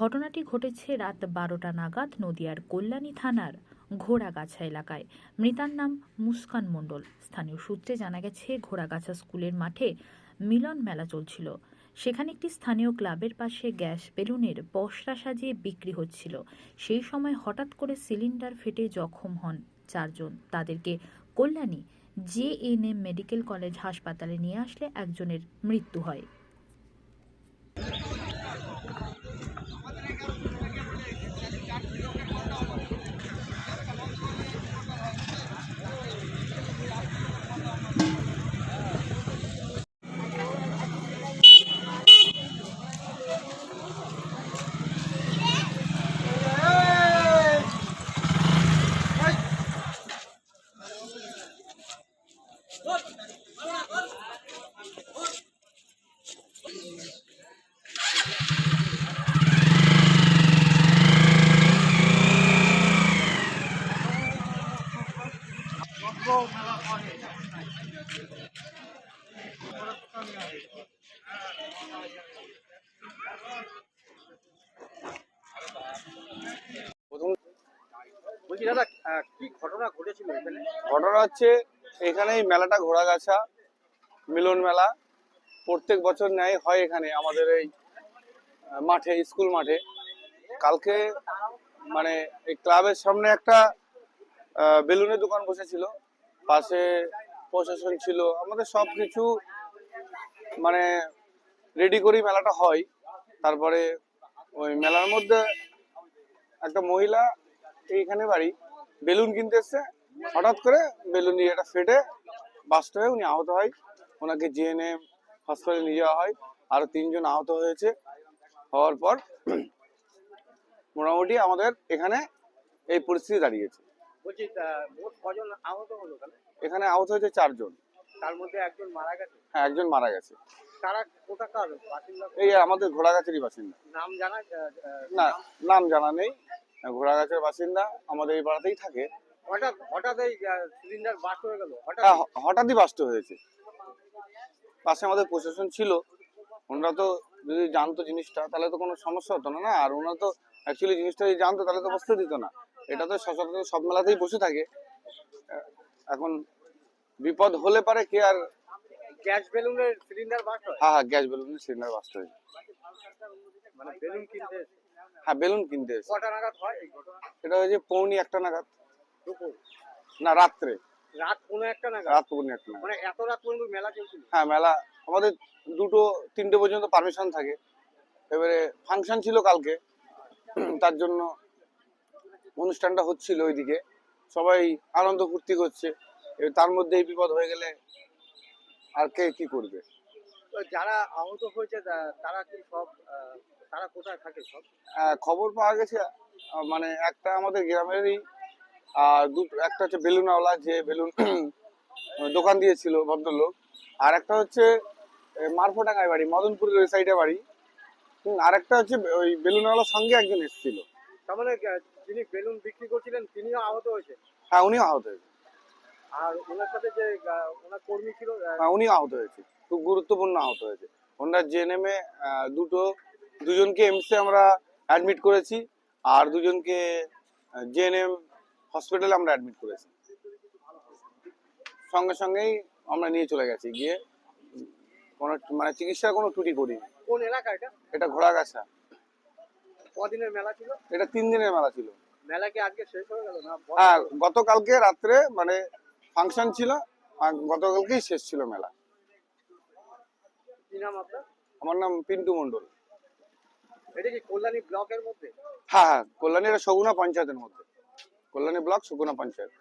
ঘটনাটি ঘটেছে রাত বারোটা নাগাদ নদিয়ার কল্যাণী থানার ঘোড়াগাছা এলাকায়। মৃতার নাম মুস্কান মণ্ডল। স্থানীয় সূত্রে জানা গেছে, ঘোড়াগাছা স্কুলের মাঠে মিলন মেলা চলছিল। সেখানে একটি স্থানীয় ক্লাবের পাশে গ্যাস বেলুনের পসরা সাজিয়ে বিক্রি হচ্ছিল। সেই সময় হঠাৎ করে সিলিন্ডার ফেটে জখম হন চারজন। তাদেরকে Kalyani J N M medical college হাসপাতালে নিয়ে আসলে একজনের মৃত্যু হয়। ঘটনা ঘটেছিল এখানে? ঘটনা হচ্ছে এখানে এই মেলাটা ঘোড়াগাছা মিলন মেলা। প্রত্যেক বছর ন্যায় হয় এখানে, আমাদের এই মাঠে, স্কুল মাঠে। কালকে মানে এই ক্লাবের সামনে একটা বেলুনের দোকান বসেছিল। পাশে প্রশাসন ছিল, আমাদের সব কিছু মানে রেডি করেই মেলাটা হয়। তারপরে ওই মেলার মধ্যে একটা মহিলা এইখানে বাড়ি, বেলুন কিনতে এসছে। হঠাৎ করে বেলুন এটা ফেটে বাস্ট হয়ে উনি আহত হয়। ওনাকে জিএনএম হসপিটালে নিয়ে যাওয়া হয়। আরও তিনজন আহত হয়েছে। হওয়ার পর মোটামুটি আমাদের এখানে এই পরিস্থিতি দাঁড়িয়েছে। বলছি মোট কজন আহত হলো এখানে আহত হয়েছে চারজন। তার মধ্যে একজন মারা গেছে? হ্যাঁ একজন মারা গেছে। তারা কোথাকার বাসিন্দা? এই আমাদের ঘোড়াগাছেরই বাসিন্দা। নাম জানা না নাম? জানা নেই। ঘোড়াগাছের বাসিন্দা আমাদের এই পাড়াতেই থাকে। হঠাৎ হঠাৎ এই সিলিন্ডার বাস্ট হয়ে গেল? হঠাৎ হ্যাঁ হঠাৎই বাস্ট হয়েছে। পাশে আমাদের প্রশাসন ছিল। ওনারা তো যদি জানতো জিনিসটা তাহলে তো কোনো সমস্যা হতো না না? আর ওনারা তো অ্যাকচুয়ালি জিনিসটা যদি জানতো তাহলে তো বসতে দিত না। এটা তো সচরাচর সব মেলাতেই বসে থাকে। এখন বিপদ হলে পারে কে আর গ্যাস বেলুনের সিলিন্ডার বাস্ট হয়? হ্যাঁ হ্যাঁ গ্যাস বেলুনের সিলিন্ডার বাস্ট হয়েছে মানে বেলুন কিনতে হ্যাঁ বেলুন কিনতে কটা নাগাদ হয় এই ঘটনা? এটা হয়েছে পৌনি একটা নাগাদ। দুপুর? না রাত্রে। রাত কোনো একটা নাগাদ? রাত পৌনি একটা নাগাদ। মানে এত রাত পর্যন্ত মেলা চলছিল? হ্যাঁ মেলা আমাদের দুটো তিনটে পর্যন্ত পারমিশন থাকে। এবারে ফাংশন ছিল কালকে। তার জন্য অনুষ্ঠানটা হচ্ছিল ওইদিকে। সবাই আনন্দ ফুর্তি করছে। এবার তার মধ্যে এই বিপদ হয়ে গেলে আর কে কি করবে? যারা আহত হয়েছে তারা কি সব তারা কোথায় থাকে সব? খবর পাওয়া গেছে মানে একটা আমাদের গ্রামেরই আর দুটো একটা হচ্ছে বেলুনওয়ালা যে বেলুন দোকান দিয়েছিল ভদ্রলোক। আর একটা হচ্ছে মারফোটাঙ্গায় বাড়ি মদনপুরের ওই সাইডে বাড়ি। আর একটা হচ্ছে ওই বেলুনওয়ালার সঙ্গে একজন এসেছিল। তার মানে যিনি বেলুন বিক্রি করছিলেন তিনিও আহত হয়েছে? হ্যাঁ উনিও আহত হয়েছে। আর ওনার সাথে যে ওনার কর্মী ছিল হ্যাঁ উনিও আহত হয়েছে। খুব গুরুত্বপূর্ণ আহত হয়েছে। ওনার জেএনএমে দুটো দুজনকে এমসে আমরা অ্যাডমিট করেছি আর দুজনকে জেএনএম হসপিটালে আমরা অ্যাডমিট করেছি। সঙ্গে সঙ্গেই আমরা নিয়ে চলে গেছি গিয়ে কোনো মানে চিকিৎসার কোনো ত্রুটি করিনি। কোন এলাকা এটা? এটা ঘোড়াগাছা। কদিনের মেলা ছিল? এটা তিন দিনের মেলা ছিল। মেলা কি আজকে শেষ হয়ে গেল না? হ্যাঁ গতকালকে রাত্রে মানে ফাংশন ছিল আর গতকালকেই শেষ ছিল মেলা। কি নাম আপনার? আমার নাম পিন্টু মণ্ডল। এটা কি কল্যাণী ব্লকের মধ্যে? হ্যাঁ হ্যাঁ কল্যাণী এটা সগুনা পঞ্চায়েতের মধ্যে। কল্যাণী ব্লক সগুনা পঞ্চায়েত।